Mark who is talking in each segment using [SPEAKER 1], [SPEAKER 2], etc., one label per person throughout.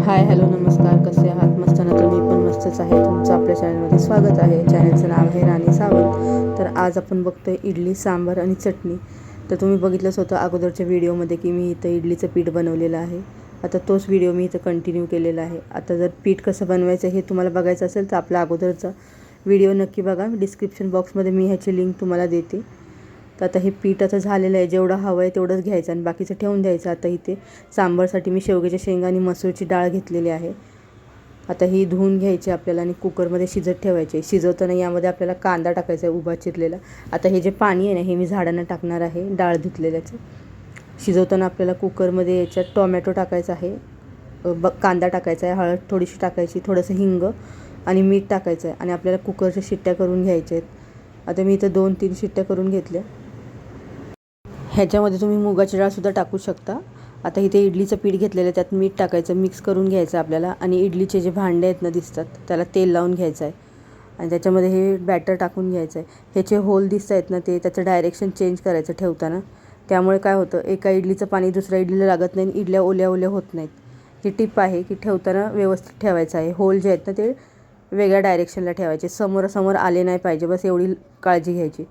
[SPEAKER 1] Hi hello नमस्कार कसे आहात? मस्त ना तर मी पण मस्तच आहे. तुमचं आपल्या चॅनलमध्ये स्वागत आहे. चॅनलचं नाव आहे राणी सावंत. तर आज आपण बघतोय इडली सांबार आणि चटणी. तर तुम्ही बघितलंच होतं अगोदरच्या व्हिडिओमध्ये की मी इथं इडलीचं पीठ बनवलेलं आहे. आता तोच व्हिडिओ मी इथं कंटिन्यू केलेला आहे. आता जर पीठ कसं बनवायचं हे तुम्हाला बघायचं असेल तर आपला अगोदरचा व्हिडिओ नक्की बघा. डिस्क्रिप्शन बॉक्समध्ये मी ह्याची लिंक तुम्हाला देते. तर आता हे पीठ आता झालेलं आहे. जेवढं हवं आहे तेवढंच घ्यायचं आणि बाकीचं ठेवून द्यायचं. आता इथे सांबारसाठी मी शेवग्याच्या शेंगा आणि मसूरची डाळ घेतलेली आहे. आता ही धुवून घ्यायची आपल्याला आणि कुकरमध्ये शिजत ठेवायचे शिजवताना यामध्ये आपल्याला कांदा टाकायचा आहे उभा चिरलेला. आता हे जे पाणी आहे ना हे मी झाडांना टाकणार आहे डाळ धुतलेल्याचं. शिजवताना आपल्याला कुकरमध्ये याच्यात टोमॅटो टाकायचा आहे. ब कांदा टाकायचा आहे हळद थोडीशी टाकायची थोडंसं हिंग आणि मीठ टाकायचं आहे. आणि आपल्याला कुकरच्या शिट्ट्या करून घ्यायच्या आहेत. आता मी इथं दोन तीन शिट्ट्या करून घेतल्या. ह्याच्यामध्ये तुम्ही मुगाची डाळसुद्धा टाकू शकता. आता इथे इडलीचं पीठ घेतलेलं आहे त्यात मीठ टाकायचं मिक्स करून घ्यायचं आपल्याला. आणि इडलीचे जे भांडे आहेत ना दिसतात त्याला तेल लावून घ्यायचं आहे. आणि त्याच्यामध्ये हे बॅटर टाकून घ्यायचं आहे. ह्याचे होल दिसत आहेत ना ते त्याचं डायरेक्शन चेंज करायचं ठेवताना. त्यामुळे काय होतं एका इडलीचं पाणी दुसऱ्या इडलीला लागत नाही आणि इडल्या ओल्या ओल्या होत नाहीत. ही टिप आहे की ठेवताना व्यवस्थित ठेवायचं आहे. होल जे आहेत ना ते वेगळ्या डायरेक्शनला ठेवायचे. समोरासमोर आले नाही पाहिजे बस एवढी काळजी घ्यायची.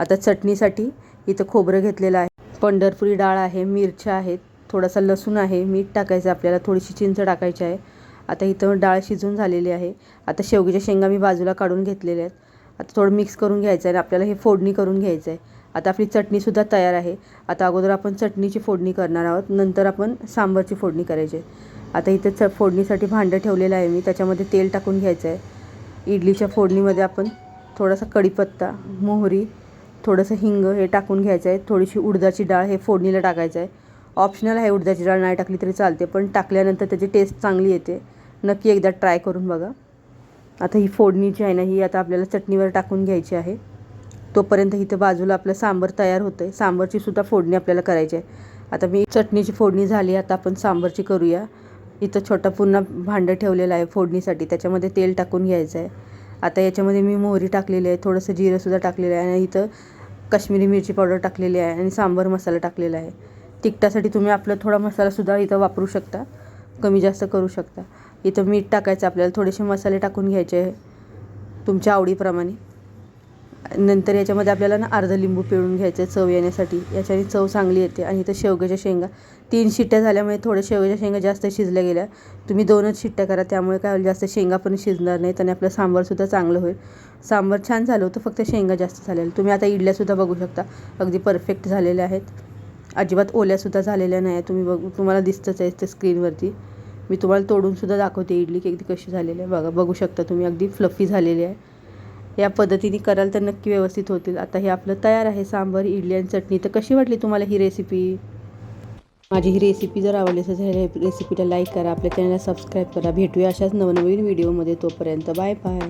[SPEAKER 1] आता चटणीसाठी इथं खोबरं घेतलेलं आहे. पंढरपुरी डाळ आहे मिरच्या आहेत थोडासा लसूण आहे मीठ टाकायचं आपल्याला थोडीशी चिंच टाकायची आहे. आता इथं डाळ शिजून झालेली आहे. आता शेवग्याच्या शेंगा मी बाजूला काढून घेतलेल्या आहेत. आता थोडं मिक्स करून घ्यायचं आहे आणि आपल्याला हे फोडणी करून घ्यायचं आहे. आता आपली चटणीसुद्धा तयार आहे. आता अगोदर आपण चटणीची फोडणी करणार आहोत. नंतर आपण सांबारची फोडणी करायची आहे. आता इथं च फोडणीसाठी भांडं ठेवलेलं आहे मी. त्याच्यामध्ये तेल टाकून घ्यायचं आहे. इडलीच्या फोडणीमध्ये आपण थोडासा कढीपत्ता मोहरी थोडंसं हिंग हे टाकून घ्यायचं आहे. थोडीशी उडदाची डाळ हे फोडणीला टाकायचं आहे. ऑप्शनल आहे उडदाची डाळ नाही टाकली तरी चालते पण टाकल्यानंतर त्याची टेस्ट चांगली येते. नक्की एकदा ट्राय करून बघा. आता ही फोडणी जी आहे ना ही आता आपल्याला चटणीवर टाकून घ्यायची आहे. तोपर्यंत इथं बाजूला आपलं सांबर तयार होतं आहे सांबरची सुद्धा फोडणी आपल्याला करायची आहे. आता मी चटणीची फोडणी झाली आता आपण सांबरची करूया. इथं छोटा पुन्हा भांडं ठेवलेलं आहे फोडणीसाठी त्याच्यामध्ये तेल टाकून घ्यायचं आहे. आता याच्यामध्ये मी मोहरी टाकलेली आहे थोडंसं जिरंसुद्धा टाकलेलं आहे आणि इथं काश्मीरी मिरची पावडर टाकलेली आहे आणि सांबर मसाला टाकलेला आहे. तिखटासाठी तुम्ही आपलं थोडा मसालासुद्धा इथं वापरू शकता. कमी जास्त करू शकता. इथं मीठ टाकायचं आपल्याला थोडेसे मसाले टाकून घ्यायचे आहे. तुमच्या आवडीप्रमाणे. नंतर याच्यामध्ये आपल्याला ना अर्धा लिंबू पिळून घ्यायचं आहे चव येण्यासाठी. याच्याने चव चांगली येते आणि इथं शेवग्याच्या शेंगा. तीन शिट्ट्या झाल्यामुळे थोड्या शेवग्याच्या शेंगा जास्त शिजल्या गेल्या. तुम्ही दोनच शिट्ट्या करा त्यामुळे काय होईल जास्त शेंगा पण शिजणार नाहीत आणि आपलं सांबारसुद्धा चांगलं होईल. सांबार छान झालं होतं फक्त शेंगा जास्त झालेलं तुम्ही आता इडल्यासुद्धा बघू शकता. अगदी परफेक्ट झालेल्या आहेत. अजिबात ओल्यासुद्धा झालेल्या नाही तुम्ही बघू तुम्हाला दिसतंच आहे त्या स्क्रीनवरती. मी तुम्हाला तोडूनसुद्धा दाखवते इडली की अगदी कशी झालेली आहे. बघा बघू शकता तुम्ही. अगदी फ्लफी झालेली आहे. या पद्धतीने कराल तर नक्की व्यवस्थित होतील. आता हे आपलं तयार आहे सांबार इडली आणि चटणी. तर कशी वाटली तुम्हाला ही रेसिपी माझी ही रेसिपी जर आवडली असेल तर रेसिपीला लाईक करा. आपल्या चॅनलला सबस्क्राईब करा. भेटूया अशाच नवनवीन व्हिडिओमध्ये तोपर्यंत. Bye bye